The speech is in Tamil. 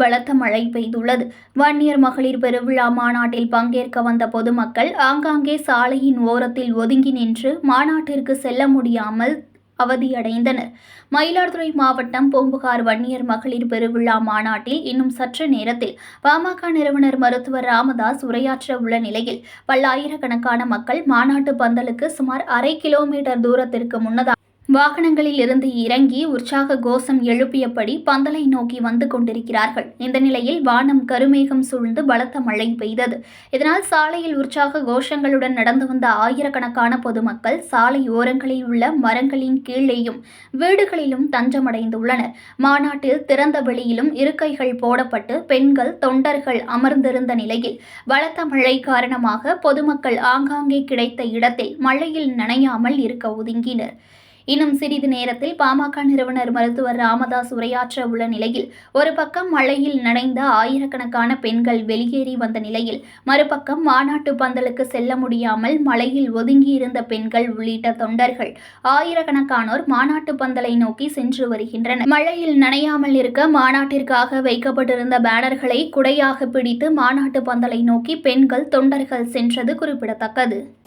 பலத்த மழை பெய்துள்ளது. வன்னியர் மகளிர் பெருவிழா மாநாட்டில் பங்கேற்க வந்த பொதுமக்கள் ஆங்காங்கே சாலையின் ஓரத்தில் ஒதுங்கி நின்று மாநாட்டிற்கு செல்ல முடியாமல் அவதியடைந்தனர். மயிலாடுதுறை மாவட்டம் பூம்புகார் வன்னியர் மகளிர் பெருவிழா மாநாட்டில் இன்னும் சற்று நேரத்தில் பாமக நிறுவனர் மருத்துவர் ராமதாஸ் உரையாற்ற உள்ள நிலையில் பல்லாயிரக்கணக்கான மக்கள் மாநாட்டு பந்தலுக்கு சுமார் அரை கிலோமீட்டர் தூரத்திற்கு முன்னதாக வாகனங்களில் இருந்து இறங்கி உற்சாக கோஷம் எழுப்பியபடி பந்தலை நோக்கி வந்து கொண்டிருக்கிறார்கள். இந்த நிலையில் வானம் கருமேகம் சூழ்ந்து பலத்த மழை பெய்தது. இதனால் சாலையில் உற்சாக கோஷங்களுடன் நடந்து வந்த ஆயிரக்கணக்கான பொதுமக்கள் சாலை ஓரங்களில் உள்ள மரங்களின் கீழேயும் வீடுகளிலும் தஞ்சமடைந்துள்ளனர். மாநாட்டில் திறந்த வெளியிலும் இருக்கைகள் போடப்பட்டு பெண்கள் தொண்டர்கள் அமர்ந்திருந்த நிலையில் பலத்த மழை காரணமாக பொதுமக்கள் ஆங்காங்கே கிடைத்த இடத்தில் மழையில் நனையாமல் இருக்க ஒதுங்கினர். இன்னும் சிறிது நேரத்தில் பாமக நிறுவனர் மருத்துவர் ராமதாஸ் உரையாற்ற உள்ள நிலையில் ஒரு பக்கம் மழையில் நனைந்த ஆயிரக்கணக்கான பெண்கள் வெளியேறி வந்த நிலையில் மறுபக்கம் மாநாட்டு பந்தலுக்கு செல்ல முடியாமல் மழையில் ஒதுங்கியிருந்த பெண்கள் உள்ளிட்ட தொண்டர்கள் ஆயிரக்கணக்கானோர் மாநாட்டு பந்தலை நோக்கி சென்று வருகின்றனர். மழையில் நனையாமல் இருக்க மாநாட்டிற்காக வைக்கப்பட்டிருந்த பேனர்களை குடையாக பிடித்து மாநாட்டு பந்தலை நோக்கி பெண்கள் தொண்டர்கள் சென்றது குறிப்பிடத்தக்கது.